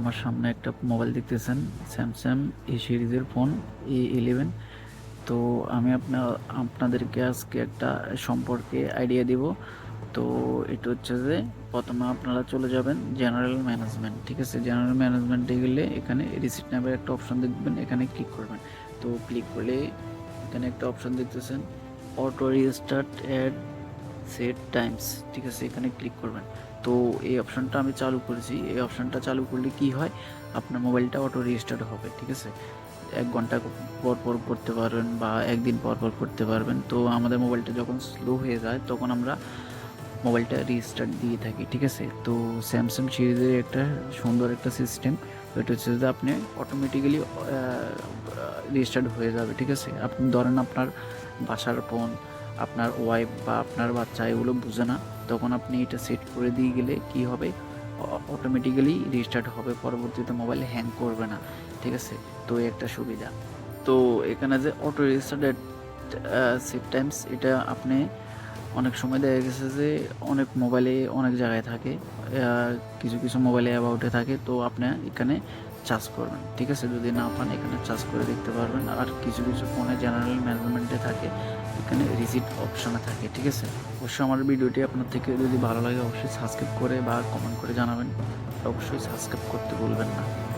আমার সামনে একটা মোবাইল দেখতেছেন, স্যামসাং এই সিরিজের ফোন এ ইলেভেন তো আমি আপনার আপনাদেরকে আজকে একটা সম্পর্কে আইডিয়া দিব। তো এটা হচ্ছে যে, প্রথমে আপনারা চলে যাবেন জেনারেল ম্যানেজমেন্ট ঠিক আছে? জেনারেল ম্যানেজমেন্টে গেলে এখানে রিসিট নামের একটা অপশন দেখবেন, এখানে ক্লিক করবেন। তো ক্লিক করলে এখানে একটা অপশন দেখতেছেন auto restart add set times, ঠিক আছে, এখানে ক্লিক করবেন। তো এই অপশানটা আমি চালু করেছি। এই অপশানটা চালু করলে কি হয়? আপনার মোবাইলটা অটো রেজিস্টার্ড হবে, ঠিক আছে? এক ঘণ্টা পর পর করতে পারবেন বা একদিন পর পর করতে পারবেন। তো আমাদের মোবাইলটা যখন স্লো হয়ে যায়, তখন আমরা মোবাইলটা রিস্টার্ট দিয়ে থাকি, ঠিক আছে? তো স্যামসাং সিরিজের একটা সুন্দর একটা সিস্টেম এটা হচ্ছে যে আপনি অটোমেটিক্যালি রিস্টার্ট হয়ে যাবে, ঠিক আছে? আপনি ধরেন আপনার বাসার ফোন আপনার ওয়াইফ বা আপনার বাচ্চা এগুলো বুঝে না, তখন আপনি এটা সেট করে দিয়ে গেলে কি হবে? অটোমেটিক্যালি রিস্টার্ট হবে, পরবর্তীতে মোবাইল হ্যাং করবে না, ঠিক আছে? তো একটা সুবিধা। তো এখানে যে অটো রিস্টার্টেড সেট টাইমস এটা আপনি অনেক সময় দেখা গেছে যে অনেক মোবাইলে অনেক জায়গায় থাকে কিছু কিছু মোবাইলে অ্যাবাউটে থাকে, তো আপনি এখানে চার্জ করবেন, ঠিক আছে? যদি না পান, এখানে চার্জ করে দেখতে পারবেন। আর কিছু কিছু ফোনে জেনারেল ম্যানেজমেন্টে থাকে, এখানে রিসিট অপশনে থাকে, ঠিক আছে? অবশ্যই আমার ভিডিওটি আপনার থেকে যদি ভালো লাগে, অবশ্যই সাবস্ক্রাইব করে বা কমেন্ট করে জানাবেন। অবশ্যই সাবস্ক্রাইব করতে ভুলবেন না।